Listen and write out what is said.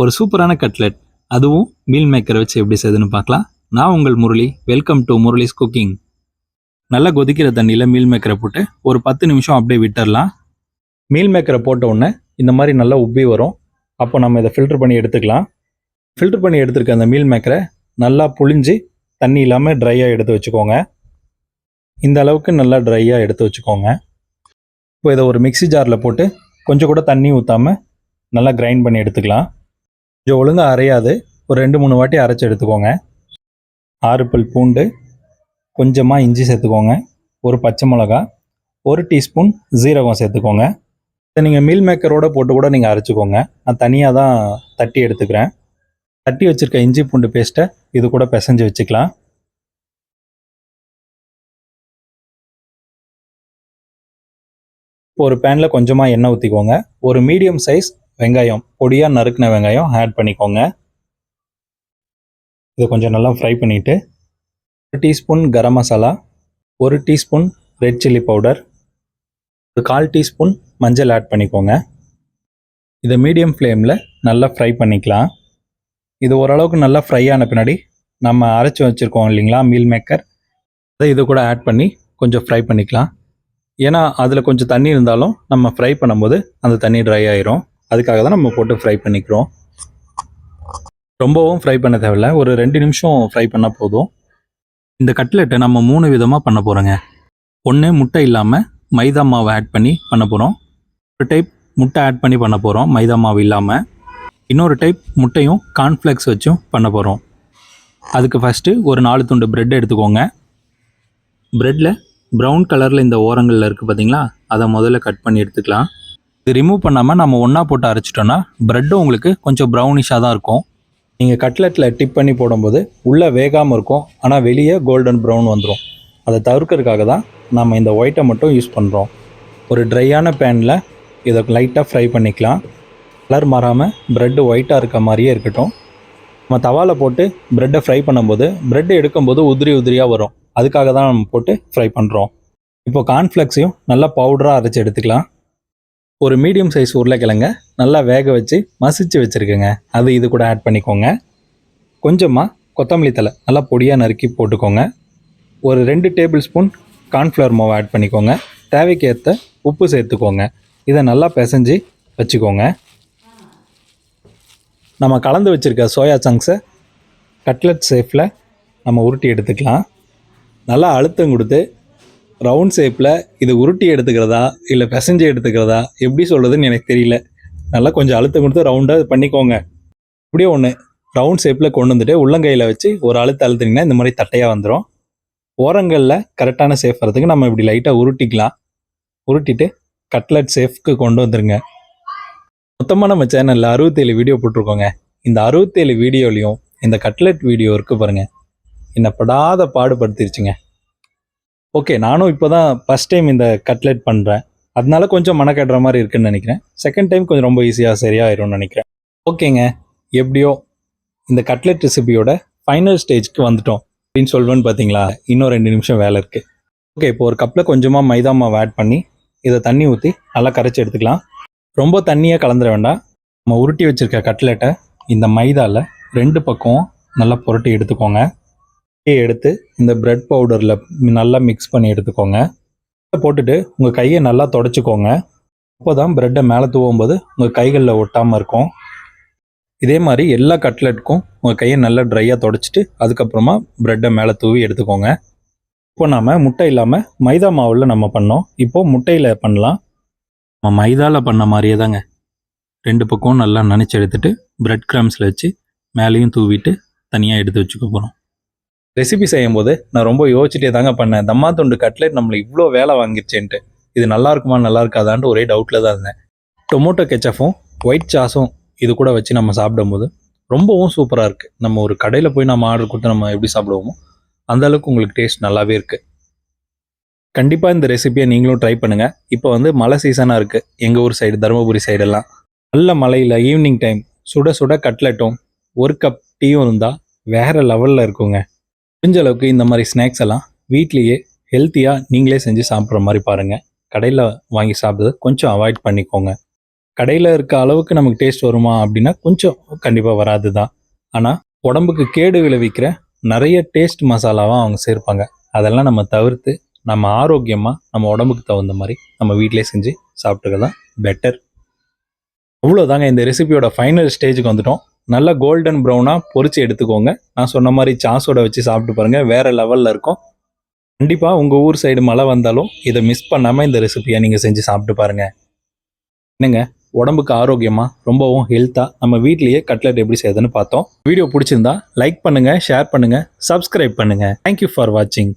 ஒரு சூப்பரான கட்லெட். அதுவும் மீல் மேக்கரை வச்சு எப்படி செய்யுதுன்னு பார்க்கலாம். நான் உங்கள் Murali. Welcome to Murali's cooking நல்லா கொதிக்கிற தண்ணியில் மீல் மேக்கரை போட்டு ஒரு பத்து நிமிஷம் அப்படியே விட்டுடலாம் மீல் மேக்கரை போட்ட உடனே இந்த மாதிரி நல்லா உப்பி வரும். அப்போ நம்ம இதை ஃபில்டர் பண்ணி எடுத்துக்கலாம். ஃபில்டர் பண்ணி எடுத்துருக்க அந்த மீல் மேக்கரை நல்லா புழிஞ்சு தண்ணி இல்லாமல் ட்ரையாக எடுத்து வச்சுக்கோங்க. இந்த அளவுக்கு நல்லா ட்ரையாக எடுத்து வச்சுக்கோங்க. இப்போ இதை ஒரு மிக்ஸி ஜாரில் போட்டு கொஞ்சம் கூட தண்ணி ஊற்றாமல் நல்லா கிரைண்ட் பண்ணி எடுத்துக்கலாம். கொஞ்சம் ஒழுங்காக அரையாது. ஒரு ரெண்டு மூணு வாட்டி அரைச்சி எடுத்துக்கோங்க. ஆறு பல் பூண்டு கொஞ்சமாக இஞ்சி சேர்த்துக்கோங்க. ஒரு பச்சை மிளகா ஒரு டீஸ்பூன் ஜீரகம் சேர்த்துக்கோங்க. இதை நீங்கள் மீல் மேக்கரோட போட்டு கூட நீங்கள் அரைச்சிக்கோங்க. நான் தனியாக தான் தட்டி எடுத்துக்கிறேன். தட்டி வச்சுருக்க இஞ்சி பூண்டு பேஸ்ட்டை இது கூட பிசைஞ்சு வச்சுக்கலாம். இப்போ ஒரு பேனில் கொஞ்சமாக எண்ணெய் ஊற்றிக்கோங்க ஒரு மீடியம் சைஸ் வெங்காயம் பொடியாக நறுக்கின வெங்காயம் ஆட் பண்ணிக்கோங்க. இதை கொஞ்சம் நல்லா ஃப்ரை பண்ணிவிட்டு ஒரு டீஸ்பூன் கரம் மசாலா ஒரு டீஸ்பூன் ரெட் சில்லி பவுடர் ஒரு கால் டீஸ்பூன் மஞ்சள் ஆட் பண்ணிக்கோங்க. இதை மீடியம் ஃப்ளேமில் நல்லா ஃப்ரை பண்ணிக்கலாம். இது ஓரளவுக்கு நல்லா ஃப்ரை ஆன பின்னாடி நம்ம அரைச்சி வச்சுருக்கோம் இல்லைங்களா மீல் மேக்கர் அதை இது கூட ஆட் பண்ணி கொஞ்சம் ஃப்ரை பண்ணிக்கலாம். ஏன்னா அதில் கொஞ்சம் தண்ணி இருந்தாலும் நம்ம ஃப்ரை பண்ணும்போது அந்த தண்ணி ட்ரை ஆயிரும். அதுக்காக தான் நம்ம போட்டு ஃப்ரை பண்ணிக்கிறோம். ரொம்பவும் ஃப்ரை பண்ண தேவையில்ல. ஒரு ரெண்டு நிமிஷம் ஃப்ரை பண்ணால் போதும். இந்த கட்லெட்டை நம்ம மூணு விதமாக பண்ண போகிறோங்க ஒன்று முட்டை இல்லாமல் மைதா மாவை ஆட் பண்ணி பண்ண போகிறோம் ஒரு டைப் முட்டை ஆட் பண்ணி பண்ண போகிறோம் மைதா மாவு இல்லாமல் இன்னொரு டைப் முட்டையும் கார்ன்ஃப்ளெக்ஸ் வச்சும் பண்ண போகிறோம் அதுக்கு ஃபஸ்ட்டு ஒரு நாலு துண்டு ப்ரெட் எடுத்துக்கோங்க. ப்ரெட்டில் ப்ரௌன் கலரில் இந்த ஓரங்களில் இருக்குது பார்த்தீங்களா அதை முதல்ல கட் பண்ணி எடுத்துக்கலாம். இது ரிமூவ் பண்ணாமல் நம்ம ஒன்றா போட்டு அரைச்சிட்டோன்னா ப்ரெட்டும் உங்களுக்கு கொஞ்சம் ப்ரௌனிஷாக தான் இருக்கும். நீங்கள் கட்லெட்டில் டிப் பண்ணி போடும்போது உள்ளே வேகாமல் இருக்கும். ஆனால் வெளியே கோல்டன் ப்ரௌன் வந்துடும் அதை தவிர்க்கறதுக்காக தான் நம்ம இந்த ஒயிட்டை மட்டும் யூஸ் பண்ணுறோம் ஒரு ட்ரையான பேனில் இதை லைட்டாக ஃப்ரை பண்ணிக்கலாம். கலர் மாறாமல் ப்ரெட்டு ஒயிட்டாக இருக்க மாதிரியே இருக்கட்டும். நம்ம தவாவில் போட்டு ப்ரெட்டை ஃப்ரை பண்ணும்போது ப்ரெட் எடுக்கும்போது உதிரி உதிரியாக வரும். அதுக்காக தான் நம்ம போட்டு ஃப்ரை பண்ணுறோம் இப்போ கார்ன்ஃப்ளெக்ஸையும் நல்லா பவுடராக அரைச்சி எடுத்துக்கலாம். ஒரு மீடியம் சைஸ் உருளைக்கிழங்க நல்லா வேக வச்சு மசிச்சு வச்சுருக்கேங்க. அது இது கூட ஆட் பண்ணிக்கோங்க. கொஞ்சமாக கொத்தமல்லி தலை நல்லா பொடியாக நறுக்கி போட்டுக்கோங்க. ஒரு ரெண்டு டேபிள் ஸ்பூன் கார்ன்ஃப்ளவர் மாவு ஆட் பண்ணிக்கோங்க. தேவைக்கு ஏற்ற உப்பு சேர்த்துக்கோங்க. இதை நல்லா பிசைஞ்சு வச்சுக்கோங்க. நம்ம கலந்து வச்சுருக்க சோயா சங்க்ஸை கட்லெட் சேஃபில் நம்ம உருட்டி எடுத்துக்கலாம். நல்லா அழுத்தம் கொடுத்து ரவுண்ட் ஷேப்பில் இதை உருட்டி எடுத்துக்கிறதா இல்லை பிசைஞ்சு எடுத்துக்கிறதா எப்படி சொல்கிறதுன்னு எனக்கு தெரியல. நல்லா கொஞ்சம் அழுத்தம் கொடுத்து ரவுண்டாக பண்ணிக்கோங்க. இப்படியே ஒன்று ரவுண்ட் ஷேப்பில் கொண்டு வந்துட்டு உள்ளங்கையில் வச்சு ஒரு அழுத்த அழுத்தினீங்கன்னா இந்த மாதிரி தட்டையாக வந்துடும் ஓரங்களில் கரெக்டான சேஃப் வரதுக்கு நம்ம இப்படி லைட்டாக உருட்டிக்கலாம். உருட்டிட்டு கட்லெட் சேஃப்க்கு கொண்டு வந்துருங்க. மொத்தமாக நம்ம சேனலில் அறுபத்தேழு வீடியோ போட்டிருக்கோங்க. இந்த அறுபத்தேழு வீடியோலையும் இந்த கட்லெட் வீடியோ இருக்கு பாருங்கள் என்னை படாத பாடுபடுத்திருச்சுங்க. ஓகே நானும் இப்போ தான் ஃபஸ்ட் டைம் இந்த கட்லெட் பண்ணுறேன் அதனால கொஞ்சம் மனக்கட்டுற மாதிரி இருக்குன்னு நினைக்கிறேன். செகண்ட் டைம் கொஞ்சம் ரொம்ப ஈஸியாக சரியாயிரும்னு நினைக்கிறேன். ஓகேங்க எப்படியோ இந்த கட்லெட் ரெசிபியோட ஃபைனல் ஸ்டேஜ்க்கு வந்துட்டோம். அப்படின்னு சொல்வேன்னு பார்த்தீங்களா இன்னும் ரெண்டு நிமிஷம் வேலை இருக்குது ஓகே இப்போ ஒரு கப்பில் கொஞ்சமாக மைதா மாவு ஆட் பண்ணி இதை தண்ணி ஊற்றி நல்லா கரைச்சி எடுத்துக்கலாம். ரொம்ப தண்ணியாக கலந்துட வேண்டாம். நம்ம உருட்டி வச்சுருக்க கட்லெட்டை இந்த மைதாவில் ரெண்டு பக்கம் நல்லா புரட்டி எடுத்துக்கோங்க. எடுத்து இந்த பிரெட் பவுடரில் நல்லா மிக்ஸ் பண்ணி எடுத்துக்கோங்க. போட்டுட்டு உங்கள் கையை நல்லா தொடச்சிக்கோங்க. அப்போ தான் ப்ரெட்டை மேலே தூவும் போது உங்கள் கைகளில் ஒட்டாமல் இருக்கும். இதே மாதிரி எல்லா கட்லெட்டுக்கும் உங்கள் கையை நல்லா ட்ரையாக தொடச்சிட்டு அதுக்கப்புறமா ப்ரெட்டை மேலே தூவி எடுத்துக்கோங்க. இப்போ நாம் முட்டை இல்லாமல் மைதா மாவில் நம்ம பண்ணோம். இப்போது முட்டையில் பண்ணலாம். நம்ம மைதாவில் பண்ண மாதிரியே தாங்க. ரெண்டு பக்கம் நல்லா நினச்சி எடுத்துட்டு பிரெட் கிராம்ஸில் வச்சு மேலேயும் தூவிட்டு தனியாக எடுத்து வச்சுக்க போகிறோம் ரெசிபி செய்யும்போது நான் ரொம்ப யோசிச்சுட்டே தாங்க பண்ணேன். தம்மா துண்டு கட்லெட் நம்மளை இவ்வளோ வேலை வாங்கிருச்சேன்ட்டு. இது நல்லா இருக்குமா நல்லா இருக்காதான்ட்டு ஒரே டவுட்டில் தான் இருந்தேன். டொமோட்டோ கெச்சப்பும் ஒயிட் சாஸும் இது கூட வச்சு நம்ம சாப்பிடும்போது ரொம்பவும் சூப்பராக இருக்குது நம்ம ஒரு கடையில் போய் நம்ம ஆர்டர் கொடுத்து நம்ம எப்படி சாப்பிடுவோமோ அந்த அளவுக்கு உங்களுக்கு டேஸ்ட் நல்லாவே இருக்குது கண்டிப்பாக இந்த ரெசிபியை நீங்களும் ட்ரை பண்ணுங்கள் இப்போ வந்து மழை சீசனாக இருக்குது எங்கள் ஊர் சைடு தருமபுரி சைடெல்லாம் நல்ல மழையில் ஈவினிங் டைம் சுட சுட கட்லெட்டும் ஒரு கப் டீயும் இருந்தால் வேறு லெவலில் இருக்குங்க. முடிஞ்ச அளவுக்கு இந்த மாதிரி ஸ்நாக்ஸ் எல்லாம் வீட்லேயே ஹெல்த்தியாக நீங்களே செஞ்சு சாப்பிட்ற மாதிரி பாருங்கள் கடையில் வாங்கி சாப்பிட்றது கொஞ்சம் அவாய்ட் பண்ணிக்கோங்க. கடையில் இருக்க அளவுக்கு நமக்கு டேஸ்ட் வருமா அப்படின்னா கொஞ்சம் கண்டிப்பாக வராது தான் ஆனால் உடம்புக்கு கேடு விளைவிக்கிற நிறைய டேஸ்ட் மசாலாவாக அவங்க சேர்ப்பாங்க. அதெல்லாம் நம்ம தவிர்த்து நம்ம ஆரோக்கியமாக நம்ம உடம்புக்கு தகுந்த மாதிரி நம்ம வீட்டிலே செஞ்சு சாப்பிட்டுக்கலாம் பெட்டர் அவ்வளோதாங்க இந்த ரெசிபியோட ஃபைனல் ஸ்டேஜுக்கு வந்துட்டோம். நல்ல கோல்டன் ப்ரௌனாக பொரிச்சு எடுத்துக்கோங்க. நான் சொன்ன மாதிரி சாஸோட வச்சு சாப்பிட்டு பாருங்கள் வேறு லெவலில் இருக்கும். கண்டிப்பாக உங்கள் ஊர் சைடு மழை வந்தாலும் இதை மிஸ் பண்ணாமல் இந்த ரெசிபியை நீங்கள் செஞ்சு சாப்பிட்டு பாருங்கள் என்னங்க? உடம்புக்கு ஆரோக்கியமாக ரொம்பவும் ஹெல்த்தாக நம்ம வீட்லேயே கட்லெட் எப்படி செய்யுதுன்னு பார்த்தோம். வீடியோ பிடிச்சிருந்தா லைக் பண்ணுங்கள் ஷேர் பண்ணுங்கள் சப்ஸ்கிரைப் பண்ணுங்கள் தேங்க்யூ ஃபார் வாட்சிங்